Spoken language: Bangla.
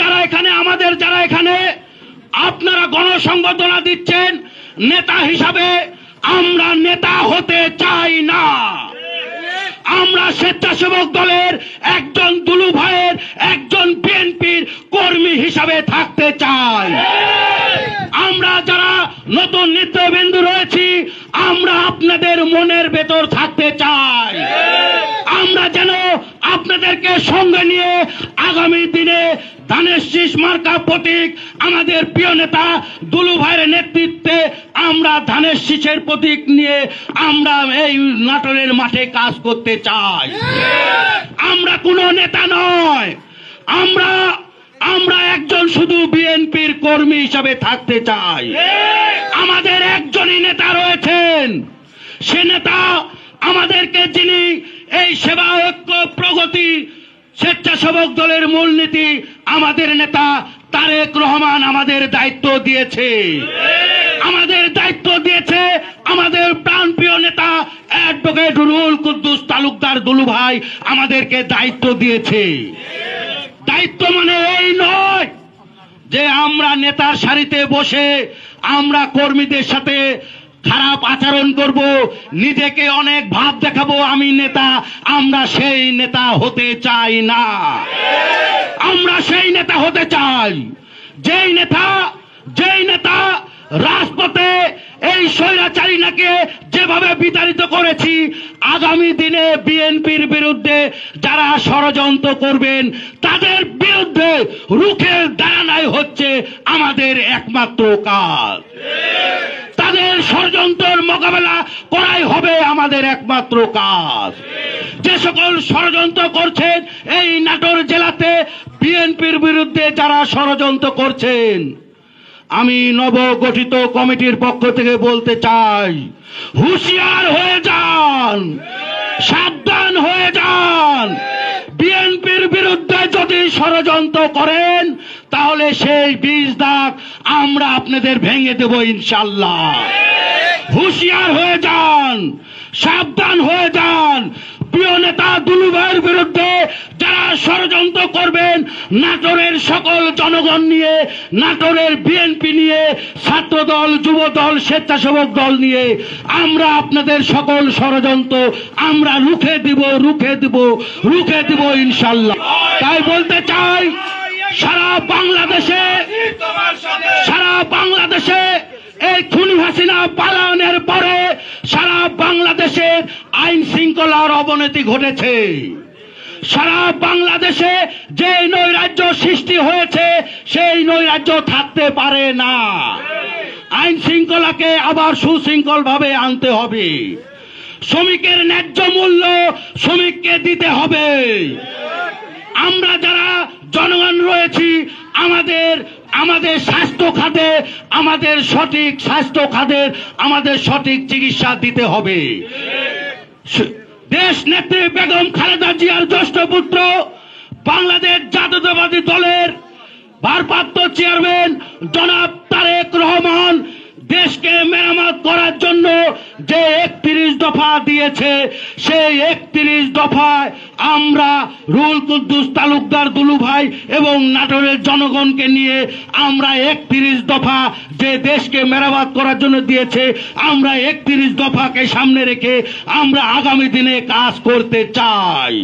যারা এখানে, আমাদের যারা এখানে, আপনারা গণসংবর্ধনা দিচ্ছেন, নেতা হিসাবে আমরা নেতা হতে চাই না। আমরা স্বেচ্ছাসেবক দলের একজন দুলু ভাইয়ের, একজন বিএনপির কর্মী হিসাবে থাকতে চাই। আমরা যারা নতুন নেতৃবৃন্দ রয়েছি, আমরা আপনাদের মনের ভেতর থাকতে চাই। আপনাদেরকে সঙ্গে নিয়ে আগামী দিনে ধানের শীষ মার্কা প্রতীক আমাদের প্রিয় নেতা দুলু ভাইয়ের নেতৃত্বে আমরা ধানের শীষের প্রতীক নিয়ে আমরা এই নাটনের মাঠে কাজ করতে চাই। আমরা কোনো নেতা নয়। আমরা আমরা একজন শুধু বিএনপির কর্মী হিসাবে থাকতে চাই। আমাদের একজনই নেতা রয়েছেন। সে নেতা আমাদেরকে যিনি এই সেবা প্রগতি স্বেচ্ছাসেবক দলের মূলনীতি আমাদের নেতা তারেক রহমান আমাদের দায়িত্ব দিয়েছে। আমাদের দায়িত্ব দিয়েছে আমাদের প্রাণপ্রিয় নেতা অ্যাডভোকেট রুল কুদ্দুস তালুকদার দুলু ভাই আমাদেরকে দায়িত্ব দিয়েছে। দায়িত্ব মানে এই নয় যে আমরা নেতার সারিতে বসে আমরা কর্মীদের সাথে খারাপ আচরণ করব, নিজেকে অনেক ভাব দেখাবো আমি নেতা, আমরা সেই নেতা হতে চাই না। আমরা সেই নেতা হতে চাই। যেই নেতা যেই নেতা রাজপথে এই স্বৈরাচারীনাকে যেভাবে বিতাড়িত করেছি, আগামী দিনে বিএনপির বিরুদ্ধে যারা ষড়যন্ত্র করবেন, তাদের বিরুদ্ধে রুখে দাঁড়ানাই হচ্ছে আমাদের একমাত্র কাজ। ষড়যন্ত্রের মোকাবেলা করাই হবে আমাদের একমাত্র কাজ। যে সকল ষড়যন্ত্র করছেন, এই নাটোর জেলাতে বিএনপির বিরুদ্ধে যারা ষড়যন্ত্র করছেন, আমি নবগঠিত কমিটির পক্ষ থেকে বলতে চাই, হুঁশিয়ার হয়ে যান, সাবধান হয়ে যান। বিএনপির বিরুদ্ধে যদি ষড়যন্ত্র করেন, তাহলে সেই বীজ দাগ আমরা আপনাদের ভেঙে দেব ইনশাল্লাহ। হুঁশিয়ার হয়ে যান, সাবধান হয়ে যান। প্রিয় নেতা দুলুভাইয়ের বিরুদ্ধে যারা ষড়যন্ত্র করবেন, নাটোরের সকল জনগণ নিয়ে, নাটোরের বিএনপি নিয়ে ছাত্র দল যুব দল স্বেচ্ছাসেবক দল নিয়ে, আমরা আপনাদের সকল ষড়যন্ত্র আমরা রুখে দিব রুখে দিব রুখে দিব ইনশাল্লাহ। তাই বলতে চাই, সারা বাংলাদেশে সারা বাংলাদেশে এই খুনি হাসিনা বাংলাদেশে আইন শৃঙ্খলার অবনতি ঘটেছে। সারা বাংলাদেশে যে নৈরাজ্য সৃষ্টি হয়েছে, সেই নৈরাজ্য থাকতে পারে না। আইন শৃঙ্খলাকে আবার সুশৃঙ্খল ভাবে আনতে হবে। শ্রমিকের ন্যায্য মূল্য শ্রমিককে দিতে হবে। আমরা যারা জনগণ রয়েছি, আমাদের আমাদের স্বাস্থ্য খাতে, আমাদের সঠিক স্বাস্থ্য খাতের আমাদের সঠিক চিকিৎসা দিতে হবে। দেশ নেত্রী বেগম খালেদা জিয়ার জ্যেষ্ঠ পুত্র, বাংলাদেশ জাতীয়তাবাদী দলের ভারপ্রাপ্ত চেয়ারম্যান জনাব তারেক রহমান দেশকে মেরামত করার জন্য যে একত্রিশ দফা দিয়েছে, সেই একত্রিশ দফায় আমরা রুল কুদ্দুস তালুকদার দুলু ভাই এবং নাটোরের জনগণকে নিয়ে আমরা একত্রিশ দফা যে দেশকে মেরামত করার জন্য দিয়েছে, আমরা একত্রিশ দফাকে সামনে রেখে আমরা আগামী দিনে কাজ করতে চাই।